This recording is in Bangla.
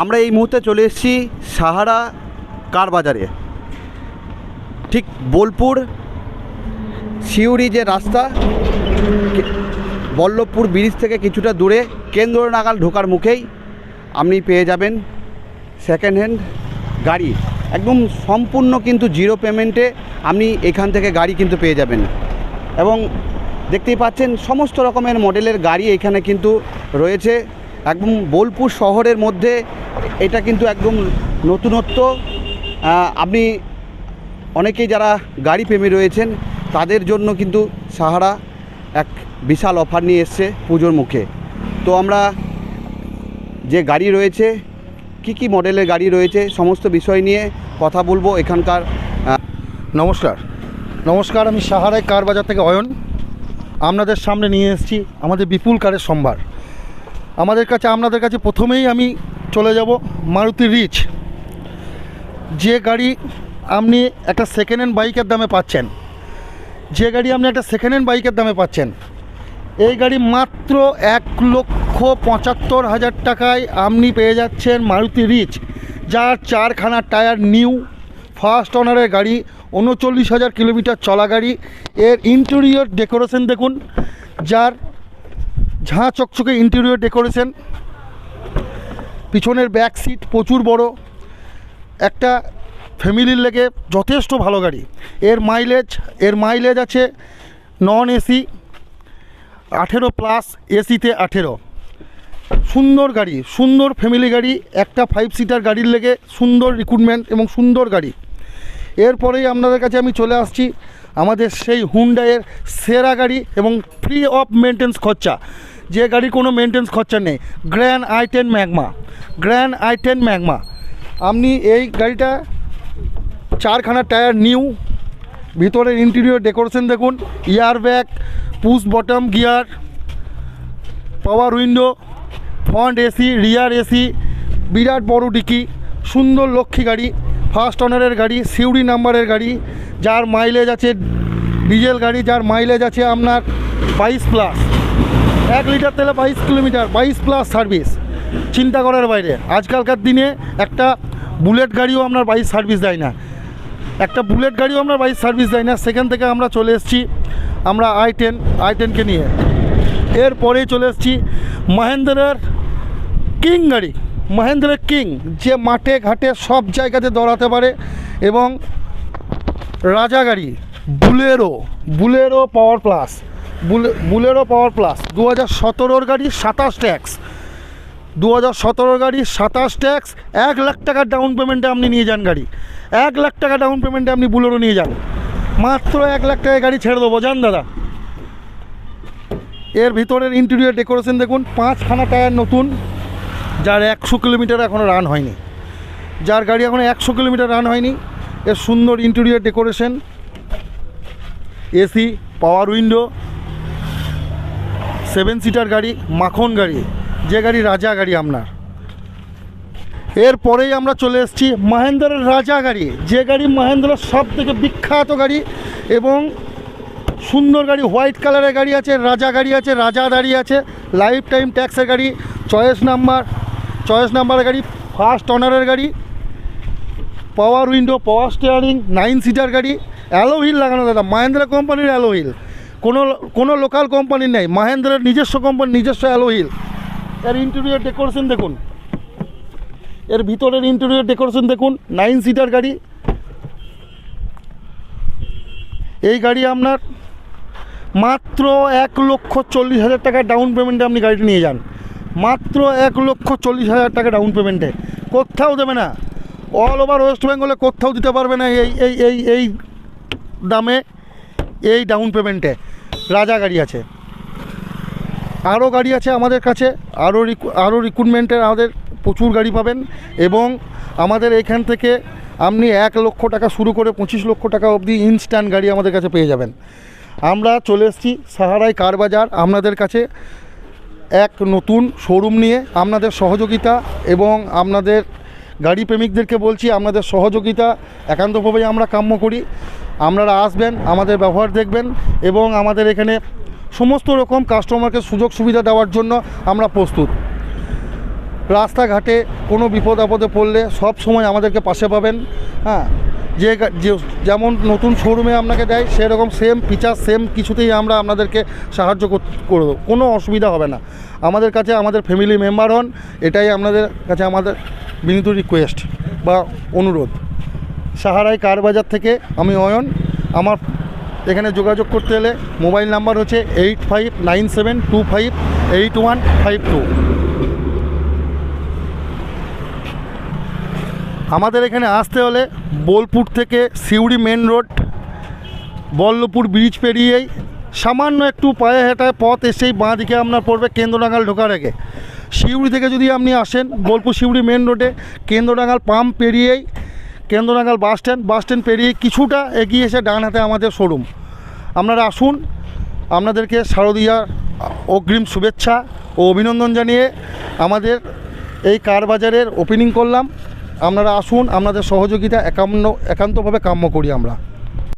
আমরা এই মুহূর্তে চলে এসেছি সাহারা কার বাজারে? ঠিক বোলপুর, সিউড়ি যে রাস্তা বল্লভপুর ব্রিজ থেকে কিছুটা দূরে কেন্দ্র নাগাল ঢোকার মুখেই আপনি পেয়ে যাবেন সেকেন্ড হ্যান্ড গাড়ি। একদম সম্পূর্ণ কিন্তু জিরো পেমেন্টে আপনি এখান থেকে গাড়ি কিন্তু পেয়ে যাবেন। এবং দেখতেই পাচ্ছেন, সমস্ত রকমের মডেলের গাড়ি এখানে কিন্তু রয়েছে। একদম বোলপুর শহরের মধ্যে এটা কিন্তু একদম নতুনত্ব। আপনি অনেকেই যারা গাড়ি প্রেমী রয়েছেন, তাদের জন্য কিন্তু সাহারা এক বিশাল অফার নিয়ে এসছে পুজোর মুখে। তো আমরা যে গাড়ি রয়েছে, কি কি মডেলের গাড়ি রয়েছে, সমস্ত বিষয় নিয়ে কথা বলব এখানকার নমস্কার। নমস্কার, আমি সাহারায় কার বাজার থেকে অয়ন। আপনাদের সামনে নিয়ে এসেছি আমাদের বিপুল কারের সম্ভার। আমাদের কাছে, আপনাদের কাছে প্রথমেই আমি চলে যাব মারুতি রিচ। যে গাড়ি আপনি একটা সেকেন্ড হ্যান্ড বাইকের দামে পাচ্ছেন। যে গাড়ি আপনি একটা সেকেন্ড হ্যান্ড বাইকের দামে পাচ্ছেন। এই গাড়ি মাত্র এক লক্ষ পঁচাত্তর হাজার টাকায় আপনি পেয়ে যাচ্ছেন মারুতি রিচ। যার চারখানা টায়ার নিউ ফার্স্ট অনারের গাড়ি, উনচল্লিশ হাজার কিলোমিটার চলা গাড়ি। এর ইন্টেরিয়র ডেকোরেশন দেখুন। যার ঝাঁ চকচকে ইন্টেরিয়র ডেকোরেশন পিছনের ব্যাক সিট প্রচুর বড়। একটা ফ্যামিলির লেগে যথেষ্ট ভালো গাড়ি। এর মাইলেজ এর মাইলেজ আছে নন এসি আঠেরো প্লাস এসিতে আঠেরো। সুন্দর গাড়ি, সুন্দর ফ্যামিলি গাড়ি, একটা ফাইভ সিটার গাড়ির লেগে সুন্দর রিক্রুটমেন্ট এবং সুন্দর গাড়ি। এরপরেই আপনাদের কাছে আমি চলে আসছি আমাদের সেই হুন্ডাইয়ের সেরা গাড়ি এবং ফ্রি অফ মেনটেন্স খরচা। যে গাড়ি কোনো মেনটেন্স খরচা নেই। Grand I ten Magma Grand I ten Magma আপনি এই গাড়িটা চারখানা টায়ার নিউ ভিতরের ইন্টেরিয়র ডেকোরেশন দেখুন air bag push bottom gear power window front AC rear AC বিরাট বড় ডিকি, সুন্দর লক্ষ্মী গাড়ি ফার্স্ট অনারের গাড়ি, সিউড়ি নাম্বারের গাড়ি, যার মাইলেজ আছে ডিজেল গাড়ি, যার মাইলেজ আছে আপনার বাইশ প্লাস এক লিটার তেলে বাইশ কিলোমিটার, বাইশ প্লাস সার্ভিস চিন্তা করার বাইরে। আজকালকার দিনে একটা বুলেট গাড়িও আপনার বাইশ সার্ভিস দেয় না। একটা বুলেট গাড়িও আমরা বাইশ সার্ভিস দেয় না। সেখান থেকে আমরা চলে এসেছি আমরা আই টেন আই টেনকে নিয়ে। এরপরেই চলে এসেছি মহেন্দ্রের কিং গাড়ি। মহেন্দ্রের কিং, যে মাঠে ঘাটে সব জায়গাতে দৌড়াতে পারে এবং রাজা গাড়ি, Bolero Bolero power plus Bolero power plus. দু হাজার সতেরোর গাড়ি সাতাশ ট্যাক্স। দু হাজার সতেরোর গাড়ি সাতাশ ট্যাক্স। এক লাখ টাকার ডাউন পেমেন্টে আপনি নিয়ে যান গাড়ি। এক লাখ টাকা ডাউন পেমেন্টে আপনি বুলেরো নিয়ে যান। মাত্র এক লাখ টাকায় গাড়ি ছেড়ে দেবো। যান দাদা। এর ভিতরের ইন্টেরিয়র ডেকোরেশন দেখুন। পাঁচখানা টায়ার নতুন, যার একশো কিলোমিটার এখনও রান হয়নি। যার গাড়ি এখনও একশো কিলোমিটার রান হয়নি। এর সুন্দর interior decoration AC power window seven seater গাড়ি, মাখন গাড়ি, যে গাড়ি রাজা গাড়ি আপনার। এরপরেই আমরা চলে এসেছি মাহেন্দ্রের রাজা গাড়ি, যে গাড়ি মহেন্দ্রের সব থেকে বিখ্যাত গাড়ি এবং সুন্দর গাড়ি, হোয়াইট কালারের গাড়ি আছে, রাজা গাড়ি আছে, রাজা দাঁড়িয়ে আছে লাইফ টাইম ট্যাক্সের গাড়ি, চয়েস নাম্বার, চয়েস নাম্বারের গাড়ি, ফার্স্ট অনারের গাড়ি, power window, power steering, nine seater গাড়ি অ্যালো হুইল লাগানো দাদা, মাহেন্দ্রা কোম্পানির অ্যালো হুইল কোনো কোনো লোকাল কোম্পানির নেই। মাহেন্দ্রের নিজস্ব কোম্পানি নিজস্ব অ্যালো হুইল এর ইন্টেরিয়র ডেকোরেশন দেখুন। এর ভিতরের ইন্টেরিয়র ডেকোরেশন দেখুন। নাইন সিটার গাড়ি। এই গাড়ি আপনার মাত্র এক লক্ষ চল্লিশ হাজার টাকা ডাউন পেমেন্টে আপনি গাড়িটা নিয়ে যান। মাত্র এক লক্ষ চল্লিশ হাজার টাকা ডাউন পেমেন্টে কোথাও দেবে না। অল ওভার ওয়েস্ট বেঙ্গলে কোথাও দিতে পারবে না এই এই এই এই দামে। এই ডাউন পেমেন্টে রাজা গাড়ি আছে। আরও গাড়ি আছে আমাদের কাছে। আরও আরও রিক্রুটমেন্টের আমাদের প্রচুর গাড়ি পাবেন এবং আমাদের এখান থেকে আপনি এক লক্ষ টাকা শুরু করে পঁচিশ লক্ষ টাকা অবধি ইনস্ট্যান্ট গাড়ি আমাদের কাছে পেয়ে যাবেন। আমরা চলে এসেছি সাহারাই কার বাজার আপনাদের কাছে এক নতুন শোরুম নিয়ে। আপনাদের সহযোগিতা এবং আপনাদের গাড়ি প্রেমিকদেরকে বলছি, আপনাদের সহযোগিতা একান্তভাবেই আমরা কাম্য করি। আপনারা আসবেন, আমাদের ব্যবহার দেখবেন এবং আমাদের এখানে সমস্ত রকম কাস্টমারকে সুযোগ সুবিধা দেওয়ার জন্য আমরা প্রস্তুত। রাস্তাঘাটে কোনো বিপদ আপদে পড়লে সব সময় আমাদেরকে পাশে পাবেন হ্যাঁ? যে যেমন নতুন শোরুমে আপনাকে দেয়, সেরকম সেম ফিচার সেম কিছুতেই আমরা আপনাদেরকে সাহায্য কর- করব, কোনো অসুবিধা হবে না। আমাদের কাছে আমাদের ফ্যামিলি মেম্বার হন, এটাই আপনাদের কাছে আমাদের বিনীত রিকোয়েস্ট বা অনুরোধ। সাহারাই কার বাজার থেকে আমি অয়ন। আমার এখানে যোগাযোগ করতে হলে মোবাইল নাম্বার হচ্ছে eight five nine seven two five eight one five two. আমাদের এখানে আসতে হলে বোলপুর থেকে Suri main road Ballapur bridge পেরিয়েই সামান্য একটু পায়ে হেঁটায় পথ এসেই বাঁ দিকে আপনার পড়বে কেন্দ্রনাগাল ঢোকার আগে। সিউড়ি থেকে যদি আপনি আসেন, বোলপুর সিউড়ি মেন রোডে Kendradangal pump পেরিয়েই Kendranagal bus stand bus stand পেরিয়ে কিছুটা এগিয়ে এসে ডান হাতে আমাদের শোরুম। আপনারা আসুন, আপনাদেরকে শারদীয়া অগ্রিম শুভেচ্ছা ও অভিনন্দন জানিয়ে আমাদের এই কার বাজারের ওপেনিং করলাম। আপনারা আসুন, আপনাদের সহযোগিতা একান্ন একান্তভাবে কাম্য করি আমরা।